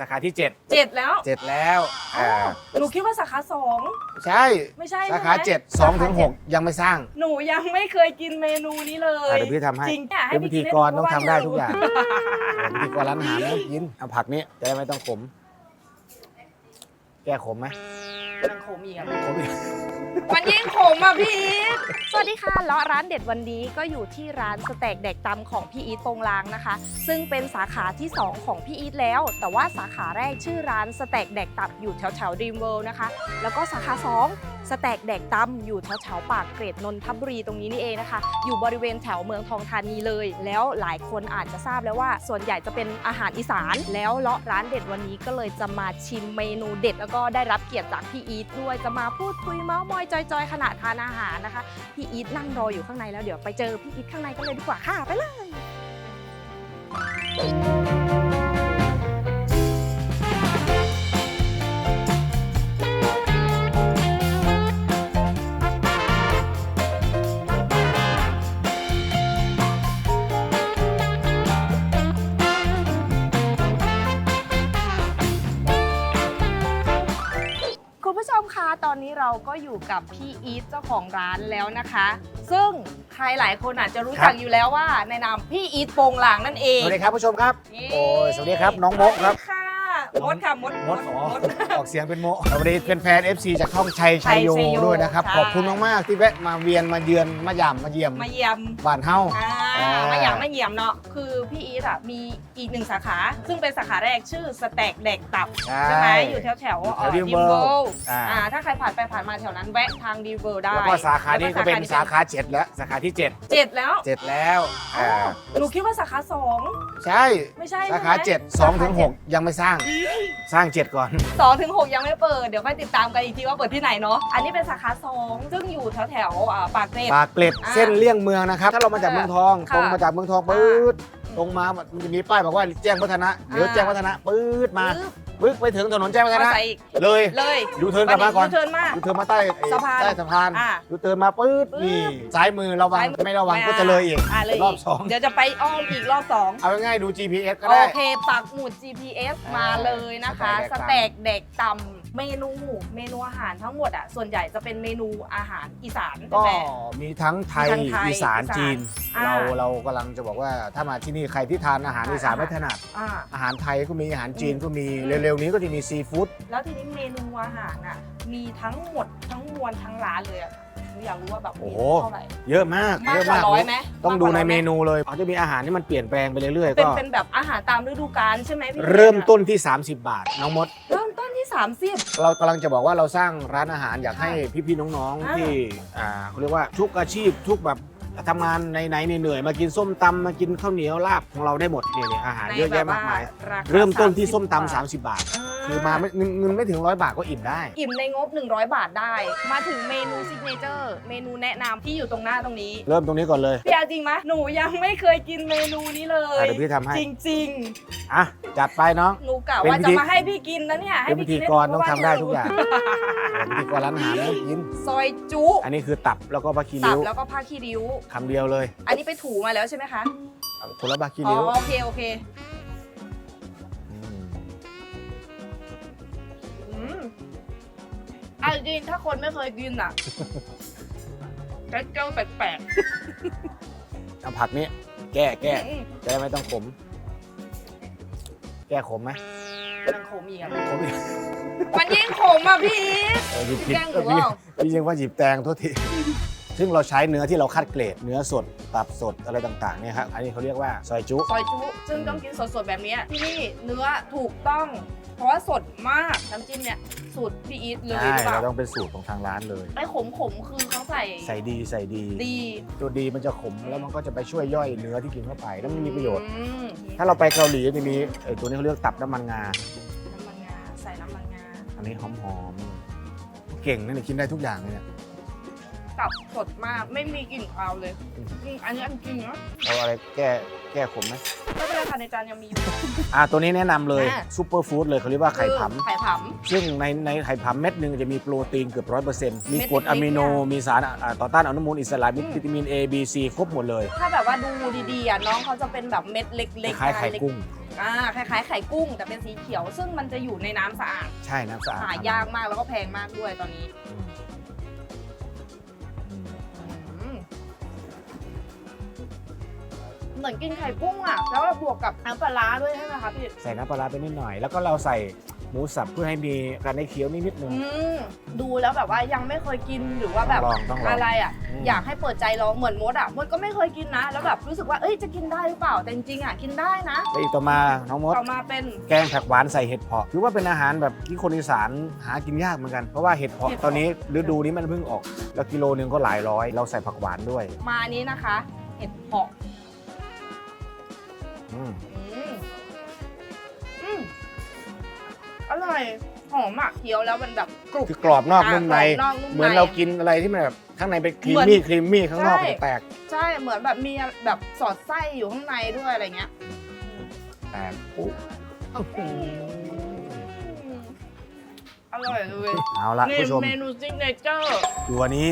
สาขาที่เจ็ดเจ็ดแล้วเจ็ดแล้วอ่าหนูคิดว่าสาขาสองใช่ ไม่ใช่สาขาใช่ไหมเจ็ดสองถึงหกยังไม่สร้างหนูยังไม่เคยกินเมนูนี้เลยอะเดี๋ยวพี่ทำให้จริงอะให้เป็นพิพี่ธีกินกรต้องทำได้ทุกอย่างเเออพิธีกรร้านอาหารต้องกินเอาผักนี้จะได้ไม่ต้องขม แก้ขมไหม มันขมอีกอะขมอีกมันยิ่งขมอะพี่อีทสวัสดีค่ะเลาะร้านเด็ดวันนี้ก็อยู่ที่ร้านสเต็กแดกตำของพี่อีทโปงลางนะคะ ซึ่งเป็นสาขาที่ 2 ของพี่อีทแล้ว แต่ว่าสาขาแรกชื่อร้านสเต็กแดกตับอยู่แถวแถวดีมเวิลด์นะคะ แล้วก็สาขา 2สเต็กแดกตำอยู่แถวแถวปากเกร็ดนนทบุรีตรงนี้นี่เองนะคะ อยู่บริเวณแถวเมืองทองธานีเลย แล้วหลายคนอาจจะทราบแล้วว่า ส่วนใหญ่จะเป็นอาหารอีสาน แล้วเลาะร้านเด็ดวันนี้ก็เลยจะมาชิมเมนูเด็ด แล้วก็ได้รับเกียรติจากพี่อีทด้วยจะมาพูดคุยเมาส์มอยจอยๆขณะทานอาหารนะคะพี่อีทนั่งรออยู่ข้างในแล้วเดี๋ยวไปเจอพี่อีทข้างในกันเลยดีกว่าค่ะไปเลยคุณ ตอนนี้เราก็อยู่กับพี่อีทเจ้าของร้านแล้วนะคะ ซึ่งใครหลายคนอาจจะรู้จักอยู่แล้วว่าในนามพี่อีทโปงลางนั่นเอง สวัสดีครับผู้ชมครับนี่โอ้ยสวัสดีครับน้องโมกครับ ค่ะ มดค่ะมดมดอ๋อออกเสียงเป็นโมสวัสดีเป็นแฟน FC จากช่องชัยชัยโยชัยชัยโยด้วยนะครับ ใช่ ขอบคุณมาก ๆ ที่แวะมาเวียนมาเยือนมาย่ำมาเยี่ยมมาเยี่ยมบ้านเฮา อ่าอ่ามาอย่างมาเยี่ยมเนาะคือพี่อีทอะมีอีกหนึ่งสาขา ซึ่งเป็นสาขาแรกชื่อสแต็กแดกตับ ใช่ไหมอยู่แถวแถวอยู่แถวดิ Dream มเบิล World อ่า อ่าถ้าใครผ่านไปผ่านมาแถวนั้นแวะทางดีเบิลได้แล้วก็สาขานี้ก็เป็นแล้วสาขาเจ็ดแล้วสาขาที่เจ็ดเจ็ดแล้วเจ็ดแล้วอ่าหนูคิดว่าสาขาสอง ใช่ ไม่ใช่สาขาใช่ไหม เจ็ดสองถึงหกยังไม่สร้าง สร้างเจ็ดก่อน สองถึงหกยังไม่เปิด เดี๋ยวค่อยติดตามกันอีกทีว่าเปิดที่ไหนเนาะ อันนี้เป็นสาขาสองซึ่งอยู่แถวแถวๆอ่าปากเกร็ด ปากเกร็ดอ่าเส้นเลี่ยงเมืองนะครับ ถ้าเรามาจากเมืองทองค่ะตรงมาจากเมืองทองปื๊ดตรงมามันจะมีป้ายบอกว่าแจ้งวัฒนะเดี๋ยวอ่าแจ้งวัฒนะปื๊ดมาปึ๊บ ปึ๊บไปถึงถนนแจ้งวัฒก็นะใส่อีก เลยเลยยูเทิร์นกลับมาก่อนยูเทิร์นมายูเทิร์นมาใต้ไอ้สะพานใต้สะพานอ่ายูเทิร์นมาปื๊ดปึ๊บ นี่ซ้ายมือระวังซ้ายมือไม่ระวังก็จะเลยอีกอ่าเลยรอบสองเดี๋ยวจะไปอ้อมอีกรอบสอง เอาง่ายๆดู GPS ก็โอได้ เคปักหมุด GPS มาเลยนะคะ สสเต็เต็กกเด็กตำเมนูเมนูอาหารทั้งหมดอะส่วนใหญ่จะเป็นเมนูอาหารอีสานใช่ก็ไหม มีทั้งไทยมีทั้งไทยอีสานอีสานจีน อ่าเราเรากำลังจะบอกว่าถ้ามาที่นี่ใครที่ทานอาหารอีสานอ่า ไม่ถนัดอ่า อาหารไทยก็มีอาหารจีนก็มีอืม เร็วๆนี้ก็จะมีซีฟู้ดแล้วทีนี้เมนูอาหารอะมีทั้งหมดทั้งมวลทั้งร้านเลยอะหนูอยากรู้ว่าแบบโอ้มีโหเท่าไหร่เยอะมากมากเยอะกว่ามากร้อยไหมต้องดูในากกว่าร้อยไหเมนูเลยเขาจะมีอาหารที่มันเปลี่ยนแปลงไปเรื่อยๆเป็นก็เป็นแบบอาหารตามฤดูกาลใช่ไหมพี่เริ่มต้นที่ 30 บาท น้องมดเริ่มต้นที่ 30 เรากำลังจะบอกว่าเราสร้างร้านอาหารอยากค่ะให้พี่ๆน้องอ่าๆที่อ่าเขาเรียกว่าทุกอาชีพทุกแบบทำงานไหนๆเหนื่อยๆมากินส้มตำมากินข้าวเหนียวลาบของเราได้หมดเนี่ยเนี่ยอาหารในเยอะแยะแบบมากมายว่ราคาเริ่มต้นที่ส้มบาทตำ30 บาท คือมาไม่เงินเงินไม่ถึงร้อยบาทก็อิ่มได้ อิ่มในงบ 100 บาทได้ มาถึงเมนูซิกเนเจอร์ เมนูแนะนำที่อยู่ตรงหน้าตรงนี้เริ่มตรงนี้ก่อนเลย พี่เอาจริงไหมหนูยังไม่เคยกินเมนูนี้เลอะยเดี๋ยวพี่ทำให้ จริง อะ จัดไปน้อง ๆ หนูกะเป็นว่าพิจะธี มาให้พี่กินนะเนี่ย ให้เป็นพิพี่ธีกินกรต้องทำได้ทุกอย่างให้รู้เป็นพิธีกรร้านอาหารต้องกิน ซอยจุอันนี้คือตับแล้วก็บาคีตัริ้บวแล้วก็ผ้าขี้ริ้ว คำเดียวเลยอันนี้ไปถูมาแล้วใช่ไหมคะ คนละบาคีอ๋อริ้ว โอเค โอเค เอาจริงๆถ้าคนไม่เคยกินอะแก๊กเจ้าแปลกเอาผักนี้แก้แก้ๆอืมจะได้ไม่ต้องขม แก้ขมไหมมันขมอีกอะขมอีกมันยิ่งขมอะพี่อีทเออหยิบผิดแกล้งหนูพี่เปล่า พี่ยังว่าหยิบแตงโทษที ซึ่งเราใช้เนื้อที่เราคัดเกรด เนื้อสดตับสดอะไรต่างๆเนี่ยครับอันนี้เขาเรียกว่าซอยจุ ซอยจุ ซึ่งต้องกินสดๆแบบเนี้ยที่นี่เนื้อถูกต้อง เพราะว่าสดมาก น้ำจิ้มเนี่ยสูตรพี่อีทเลยหใช่รือเปล่าเราต้องเป็นสูตรของทางร้านเลย ไอ้ขมขมๆคือเขาใส่ใส่ดีใส่ดี ดีตัวดีมันจะขมแล้วมันก็จะไปช่วยย่อยเนื้อที่กินเข้าไปแล้วมันมีประโยชน์ อืมถ้าเราไปเกาหลีจะมีไอ้ตัวนี้เขาเรียกตับน้ำมันงา น้ำมันงาใส่น้ำมันงาอันนี้หอมๆ เก่งนะเนี่ยกินได้ทุกอย่างเลยเนี่ย ตับสดมาก ไม่มีกลิ่นคาวเลยอืมอืมอันนี้อันจริงนะเอาอะไรแก้แก้ขมไหมไม่เป็นไรค่ะในจานยังมีอยู่ อ่าตัวนี้แนะนำเลยอ่าซูเปอร์ฟู้ดเลยเขาเรียกว่าไข่ผำคือไข่ผซึ่งในในไข่ผำเม็ดหนึ่งจะมีโปรตีนเกือบร้อยเปอร์เซ็นต์มีเม็ดกรดอะมิโนเล็กๆเนี่ย มีสารอ่าต่อต้านอนุมูลอิสระมีอืมวิตามิน A B C ครบหมดเลยำถ้าแบบว่าดูดีๆอะน้องเขาจะเป็นแบบเม็ดเล็กๆคล้ายๆไข่เล็กุ้ง อ่าคล้ายๆไข่กุ้ง แต่เป็นสีเขียว ซึ่งมันจะอยู่ในน้ำสะอาดใช่น้ำสะอาดหายากมากแล้วก็แพงมากด้วยตอนนี้ เหมือนกินไข่กุ้งอะ แล้วก็บวกกับน้ำปลาร้าด้วยใช่ไหมคะพี่ใส่น้ำปลาร้าไปนิดหน่อย แล้วก็เราใส่หมูสับเพื่อให้มีการได้เคี้ยวนิดๆนึง อืมดูแล้วแบบว่ายังไม่เคยกินหรือว่าแบบต้องลองต้องลองอะไรอะ อืม อยากให้เปิดใจลองเหมือนมดอะมดก็ไม่เคยกินนะ แล้วแบบรู้สึกว่าเอ้ยจะกินได้หรือเปล่าแต่จริงๆอะกินได้นะแล้วอีกต่อมาน้องมด ต่อมาเป็น แกงผักหวานใส่เห็ดเผาะถือว่าเป็นอาหารแบบที่คนอีสานหากินยากเหมือนกัน เพราะว่าเห็ดเผาะตอนนี้ฤดูนี้มันเพิ่งออก แล้วกิโลหนึงก็หลายร้อย เราใส่ผักหวานด้วย มาอันนี้นะคะ เห็ดเผาะ อืมอืมอืมอร่อยหอมอะเคี้ยวแล้วมันแบบกรุบคือกรอบนอกนุ่มในอะกรอบนอกนุ่มในเหมือนเรากินอะไรที่มันแบบข้างในเป็นครีมเหมืมี่อนครีมมี่ข้างนอกใช่มันแตกใช่เหมือนแบบมีแบบสอดไส้อยู่ข้างในด้วยอะไรเงี้ยแตกปุ๊บอืมอร่อยเลยเอาละนี่ผู้ชมเมนูซิกเนเจอร์ ตัวนี้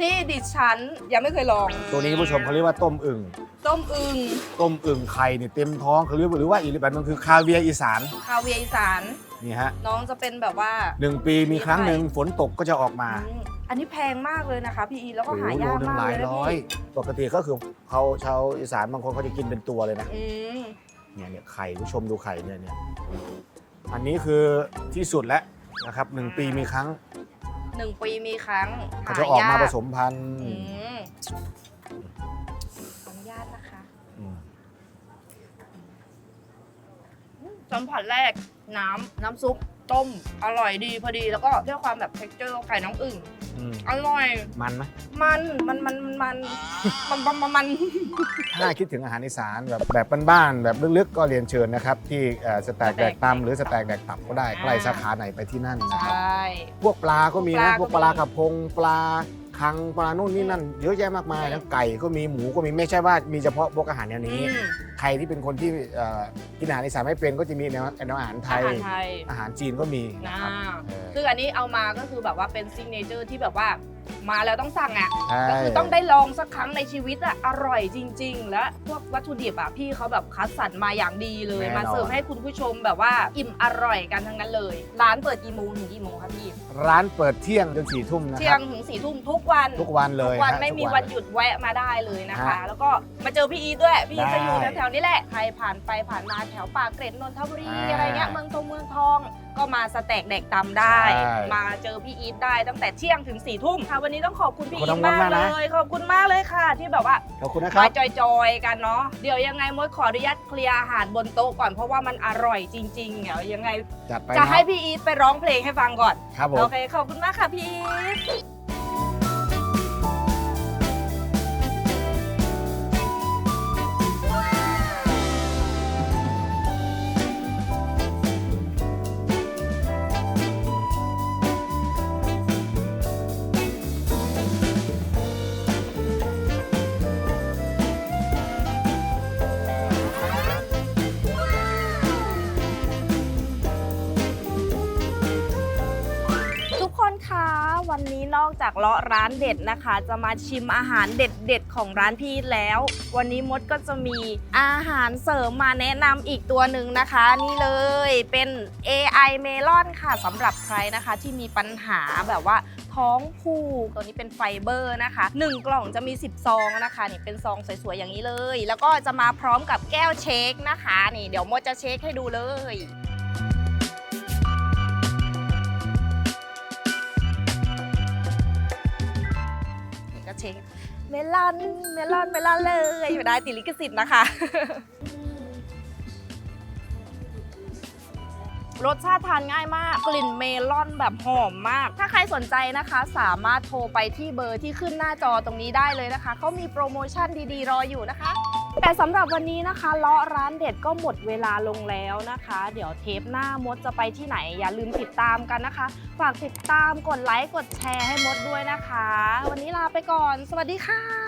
ที่ดิฉันยังไม่เคยลองตัวนี้ผู้ชมเขาเรียกว่าต้มอึ่งต้มอึงต้มอึ่งไข่เนี่ยเต็มท้องเขาเรียกว่าหรือว่าอีกแบบนึงคือคาเวียร์อีสานคาเวียร์อีสานนี่ฮะน้องจะเป็นแบบว่า หนึ่งปีมีครั้งหนึ่งฝนตกก็จะออกมาอืมอันนี้แพงมากเลยนะคะพี่อีแล้วก็โอ้โหหายากโลหนึ่งมากหลาเลยยนะร้อยพี่ปกติก็คือเขาชาวอีสานบางคนเขาจะกินเป็นตัวเลยนะอืมเนี่ยเนี่ยไข่ผู้ชมดูไข่เนี่ยเนี่ยอันนี้คือที่สุดแล้วนะครับหนึ่งปีมีครั้ง หนึ่งปีมีครั้งเขาจะออกมาหยผสมพันธุ์อืมขออนุญาตนะคะอืมสัมผัสแรกน้ำน้ำซุปต้มอร่อยดีพอดีแล้วก็ด้วยความแบบเท็กเจอร์ไข่น้องอึ่ง อืมอร่อย มันไหมมันมันมันมันมันมันมันมันถ้าคิดถึงอาหารอีสานแบบแบบบ้านๆแบบลึกๆ ก็เรียนเชิญนะครับ ที่เอ่อสแต็กแดกตำหรือสแต็กแดกตับก็ได้ใกล้สาขาไหนไปที่นั่นใชนะครับ่ พวกปลาก็มีนะปลาพวกก็ปลามีกระพงปลา คังปลาโน่นนี่นั่นเยอะแยะมากมายทั้งไก่ก็มีหมูก็มีไม่ใช่ว่ามีเฉพาะพวกอาหารแนวนี้ อืม ใครที่เป็นคนที่เอ่อกินอาหารอีสานไม่เป็นก็จะมีแนวแนวอาหารไทอาย หารไทยอาหารจีนก็มีนะนะครับเออซึ่งอันนี้เอามาก็คือแบบว่าเป็นซิงเนเจอร์ที่แบบว่า มาแล้วต้องสั่งอะใช่ ก็คือต้องได้ลองสักครั้งในชีวิตอะอร่อยจริง ๆ และพวกวัตถุดิบอะพี่เขาแบบคัดสรรมาอย่างดีเลยมาเสิร์ฟให้คุณผู้ชมแบบว่าอิ่มอร่อยกันทั้งนั้นเลย ร้านเปิดกี่โมงถึงกี่โมงครับพี่ร้านเปิดเที่ยงจนสี่ทุ่มนะเที่คยรังบ ถึงสี่ทุ่มทุกวันทุกวันเลยทุกวันฮะไม่มีทุก วันหยุดแวะมาได้เลยนะคะ ฮะแล้วก็มาเจอพี่อีทด้วยพี่อีทได้จะอยู่แถวๆนี้แหละใครผ่านไปผ่านมาแถวปากเกร็ดนนทบุรีอ่า อะไรเงี้ยเมืองทองเมืองทอง ก็มาสแต็กแดกตำได้ ใช่มาเจอพี่อีทได้ตั้งแต่เที่ยงถึงสี่ทุ่มค่ะวันนี้ต้องขอบคุณพี่ขอบอีคุทณมากมากๆเลนะ ย ขอบคุณมากเลยค่ะ ที่แบบว่าขอบคุณนะคมารับจอยๆกันเนาะเดี๋ยวยังไงมดขออนุญาตเคลียร์อาหารบนโต๊ะก่อนเพราะว่ามันอร่อยจริงๆเดี๋ยวยังไง จัดไปจะเนาะให้พี่อีทไปร้องเพลงให้ฟังก่อน ครับผม โอเค ขอบคุณมากค่ะพี่อีท จากเลาะร้านเด็ดนะคะ จะมาชิมอาหารเด็ดๆของร้านพี่แล้ว วันนี้มดก็จะมีอาหารเสริมมาแนะนำอีกตัวหนึ่งนะคะ นี่เลยเป็น AI Melon ค่ะสำหรับใครนะคะที่มีปัญหาแบบว่าท้องผูกตัวนี้เป็นไฟเบอร์นะคะ 1 กล่องจะมี 10 ซองนะคะนี่เป็นซองสวยๆอย่างนี้เลย แล้วก็จะมาพร้อมกับแก้วเช็คนะคะ นี่เดี๋ยวมดจะเช็คให้ดูเลย เช็คเมลอนเมลอนเมลอนเลยไม่ได้ติดลิขสิทธิ์นะคะ รสชาติทานง่ายมากกลิ่นเมลอนแบบหอมมาก ถ้าใครสนใจนะคะ สามารถโทรไปที่เบอร์ที่ขึ้นหน้าจอตรงนี้ได้เลยนะคะเขามีโปรโมชั่นดีๆ รออยู่นะคะ แต่สำหรับวันนี้นะคะเลาะร้านเด็ดก็หมดเวลาลงแล้วนะคะ เดี๋ยวเทปหน้ามดจะไปที่ไหน อย่าลืมติดตามกันนะคะ ฝากติดตามกดไลค์กดแชร์ให้มดด้วยนะคะ วันนี้ลาไปก่อน สวัสดีค่ะ